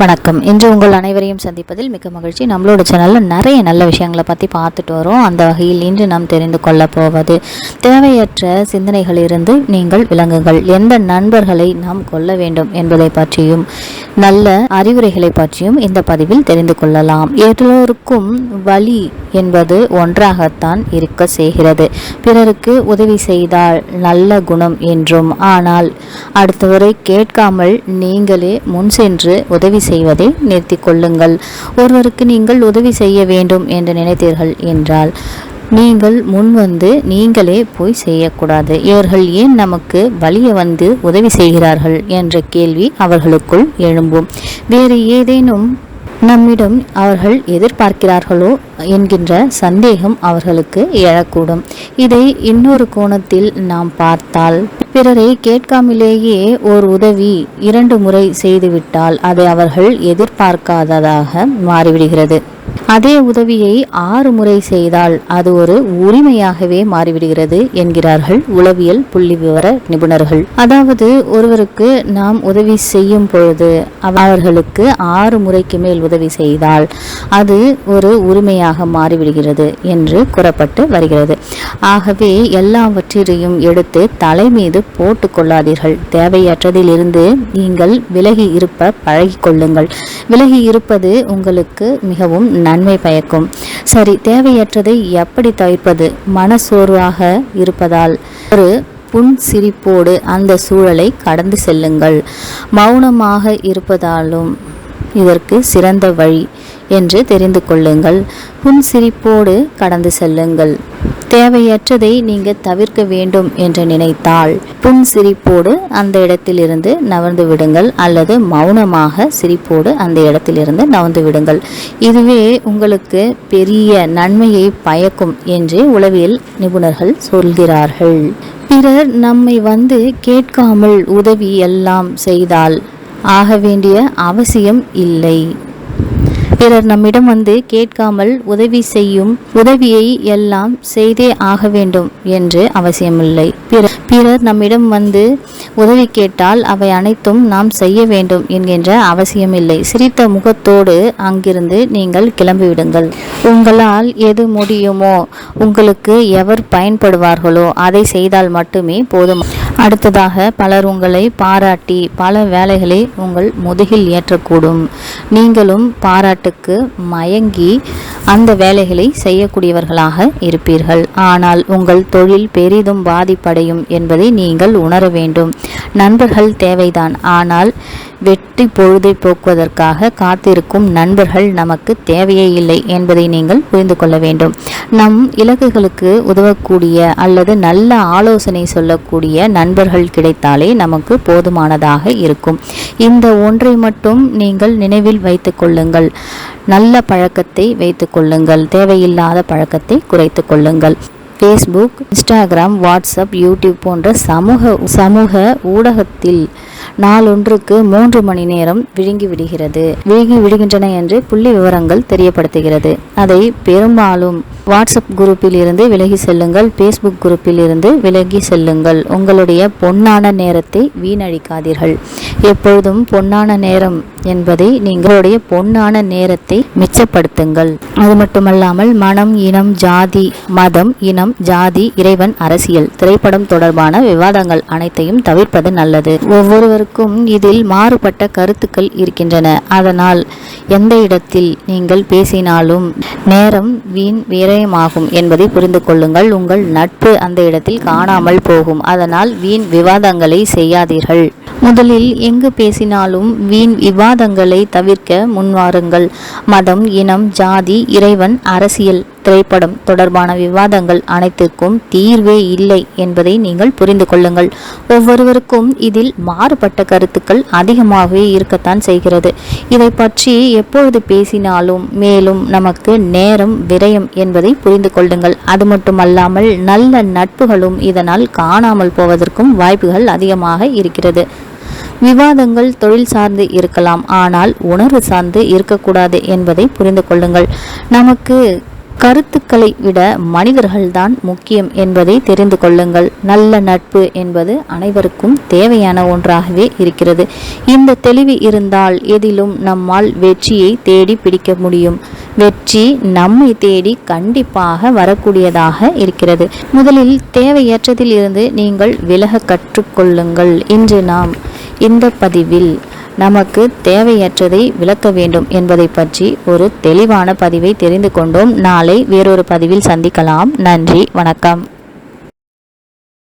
வணக்கம். இன்று உங்கள் அனைவரையும் சந்திப்பதில் மிக்க மகிழ்ச்சி. நம்மளோட சேனலில் நிறைய நல்ல விஷயங்களை பற்றி பார்த்துட்டு வரோம். அந்த வகையில் இன்று நாம் தெரிந்து கொள்ள போவது தேவையற்ற சிந்தனைகளிலிருந்து நீங்கள் விளங்குங்கள். எந்த நண்பர்களை நாம் கொள்ள வேண்டும் என்பதை பற்றியும் நல்ல அறிவுரைகளை பற்றியும் இந்த பதிவில் தெரிந்து கொள்ளலாம். எல்லோருக்கும் வழி என்பது ஒன்றாகத்தான் இருக்க செய்கிறது. பிறருக்கு உதவி செய்தால் நல்ல குணம் என்றும் ஆனால் அடுத்தவரை கேட்காமல் நீங்களே முன் சென்று உதவி செய்வதை நிறுத்தி கொள்ளுங்கள். ஒருவருக்கு நீங்கள் உதவி செய்ய வேண்டும் என்று நினைத்தீர்கள் என்றால் நீங்கள் முன் வந்து நீங்களே போய் செய்யக்கூடாது. இவர்கள் ஏன் நமக்கு வழிய வந்து உதவி செய்கிறார்கள்? என்ற கேள்வி அவர்களுக்குள் எழும்பும். வேறு ஏதேனும் நம்மிடம் அவர்கள் எதிர்பார்க்கிறார்களோ என்கின்ற சந்தேகம் அவர்களுக்கு எழக்கூடும். இதை இன்னொரு கோணத்தில் நாம் பார்த்தால் பிறரை கேட்காமலேயே ஓர் உதவி இரண்டு முறை செய்துவிட்டால் அதை அவர்கள் எதிர்பார்க்காததாக மாறிவிடுகிறது. அதே உதவியை ஆறு முறை செய்தால் அது ஒரு உரிமையாகவே மாறிவிடுகிறது என்கிறார்கள் உளவியல் புள்ளி விவர நிபுணர்கள். அதாவது ஒருவருக்கு நாம் உதவி செய்யும் பொழுது அவர்களுக்கு ஆறு முறைக்கு மேல் உதவி செய்தால் அது ஒரு உரிமையாக மாறிவிடுகிறது என்று கூறப்பட்டு வருகிறது. ஆகவே எல்லாவற்றையும் எடுத்து தலை மீது போட்டு கொள்ளாதீர்கள். தேவையற்றதிலிருந்து நீங்கள் விலகி இருப்ப பழகிக்கொள்ளுங்கள் விலகி இருப்பது உங்களுக்கு மிகவும் நன்மை பயக்கும். சரி தேவையற்றதை எப்படி தவிர்ப்பது? மனசோர்வாக இருப்பதால். ஒரு புன் சிரிப்போடு அந்த சூழலை கடந்து செல்லுங்கள். மௌனமாக இருப்பதாலும் இதற்கு சிறந்த வழி என்று தெரிந்து கொள்ளுங்கள். புன் சிரிப்போடு கடந்து செல்லுங்கள். தேவையற்றதை நீங்கள் தவிர்க்க வேண்டும் என்று நினைத்தால் புன் சிரிப்போடு அந்த இடத்திலிருந்து நகர்ந்து விடுங்கள் அல்லது மௌனமாக சிரிப்போடு அந்த இடத்திலிருந்து நகர்ந்து விடுங்கள். இதுவே உங்களுக்கு பெரிய நன்மையை பயக்கும் என்று உளவியல் நிபுணர்கள் சொல்கிறார்கள். பிறர் நம்மை வந்து கேட்காமல் உதவி எல்லாம் செய்தால் ஆக வேண்டிய அவசியம் இல்லை. பிறர் நம்மிடம் வந்து கேட்காமல் உதவி செய்யும் உதவியை எல்லாம் செய்தே ஆக வேண்டும் என்று அவசியமில்லை. பிறர் நம்மிடம் வந்து உதவி கேட்டால் அவை அனைத்தும் நாம் செய்ய வேண்டும் என்கின்ற அவசியமில்லை. சிரித்த முகத்தோடு அங்கிருந்து நீங்கள் கிளம்பிவிடுங்கள். உங்களால் எது முடியுமோ உங்களுக்கு எவர் பயன்படுவார்களோ அதை செய்தால் மட்டுமே போதும். அடுத்ததாக பலர் உங்களை பாராட்டி பல வேலைகளை உங்கள் முதுகில் ஏற்றக்கூடும். நீங்களும் பாராட்டுக்கு மயங்கி அந்த வேலைகளை செய்யக்கூடியவர்களாக இருப்பீர்கள். ஆனால் உங்கள் தொழில் பெரிதும் பாதிப்படையும் என்பதை நீங்கள் உணர வேண்டும். நண்பர்கள் தேவைதான். ஆனால் வெற்றி பொழுதை போக்குவதற்காக காத்திருக்கும் நண்பர்கள் நமக்கு தேவையே இல்லை என்பதை நீங்கள் புரிந்து கொள்ள வேண்டும். நம் இலக்குகளுக்கு உதவக்கூடிய அல்லது நல்ல ஆலோசனை சொல்லக்கூடிய நண்பர்கள் நண்பர்கள் கிடைத்தாலே நமக்கு போதுமானதாக இருக்கும். இந்த ஒன்றை மட்டும் நீங்கள் நினைவில் வைத்து கொள்ளுங்கள். நல்ல பழக்கத்தை வைத்து கொள்ளுங்கள். தேவையில்லாத பழக்கத்தை குறைத்து கொள்ளுங்கள். ஃபேஸ்புக் இன்ஸ்டாகிராம் வாட்ஸ்அப் யூடியூப் போன்ற சமூக சமூக ஊடகத்தில் நாளொன்றுக்கு மூன்று மணி நேரம் விழுங்கி விடுகிறது. விழுங்கி விடுகின்றன என்று புள்ளி விவரங்கள் தெரியப்படுத்துகிறது. அதை பெரும்பாலும் வாட்ஸ்அப் குரூப்பில் இருந்து விலகி செல்லுங்கள். ஃபேஸ்புக் குரூப்பில் இருந்து விலகி செல்லுங்கள். உங்களுடைய பொன்னான நேரத்தை வீணடிக்காதீர்கள். எப்பொழுதும் பொன்னான நேரம் என்பதை நீங்களுடைய பொன்னான நேரத்தை மிச்சப்படுத்துங்கள். அது மட்டுமல்லாமல் மனம் இனம் ஜாதி மதம் இனம் ஜாதி இறைவன் அரசியல் திரைப்படம் தொடர்பான விவாதங்கள் அனைத்தையும் தவிர்ப்பது நல்லது. இருவருக்கும் இதில் மாறுபட்ட கருத்துக்கள் இருக்கின்றன. அதனால் எந்த இடத்தில் நீங்கள் பேசினாலும் நேரம் வீண் விரயமாகும் என்பதை புரிந்து கொள்ளுங்கள். உங்கள் நட்பு அந்த இடத்தில் காணாமல் போகும். அதனால் வீண் விவாதங்களை செய்யாதீர்கள். முதலில் எங்கு பேசினாலும் வீண் விவாதங்களை தவிர்க்க முன்வாருங்கள். மதம் இனம் ஜாதி இறைவன் அரசியல் திரைப்படம் தொடர்பான விவாதங்கள் அனைத்துக்கும் தீர்வே இல்லை என்பதை நீங்கள் புரிந்து கொள்ளுங்கள். ஒவ்வொருவருக்கும் இதில் மாறுபட்ட கருத்துக்கள் அதிகமாகவே இருக்கத்தான் செய்கிறது. இதை பற்றி எப்பொழுது பேசினாலும் மேலும் நமக்கு நேரம் விரயம் என்பதை புரிந்து கொள்ளுங்கள். அது மட்டுமல்லாமல் நல்ல நட்புகளும் இதனால் காணாமல் போவதற்கும் வாய்ப்புகள் அதிகமாக இருக்கிறது. விவாதங்கள் தொழில் சார்ந்து இருக்கலாம். ஆனால் உணர்வு சார்ந்து இருக்கக்கூடாது என்பதை புரிந்து கொள்ளுங்கள். நமக்கு கருத்துக்களை விட மனிதர்கள்தான் முக்கியம் என்பதை தெரிந்து கொள்ளுங்கள். நல்ல நட்பு என்பது அனைவருக்கும் தேவையான ஒன்றாகவே இருக்கிறது. இந்த தெளிவு இருந்தால் எதிலும் நம்மால் வெற்றியை தேடி பிடிக்க முடியும். வெற்றி நம்மை தேடி கண்டிப்பாக வரக்கூடியதாக இருக்கிறது. முதலில் தேவையற்றதில் இருந்து நீங்கள் விலக கற்றுக்கொள்ளுங்கள் இன்று நாம் இந்த பதிவில் நமக்கு தேவையற்றதை விளக்க வேண்டும் என்பதை பற்றி ஒரு தெளிவான பதிவை தெரிந்து கொண்டோம். நாளை வேறொரு பதிவில் சந்திக்கலாம். நன்றி. வணக்கம்.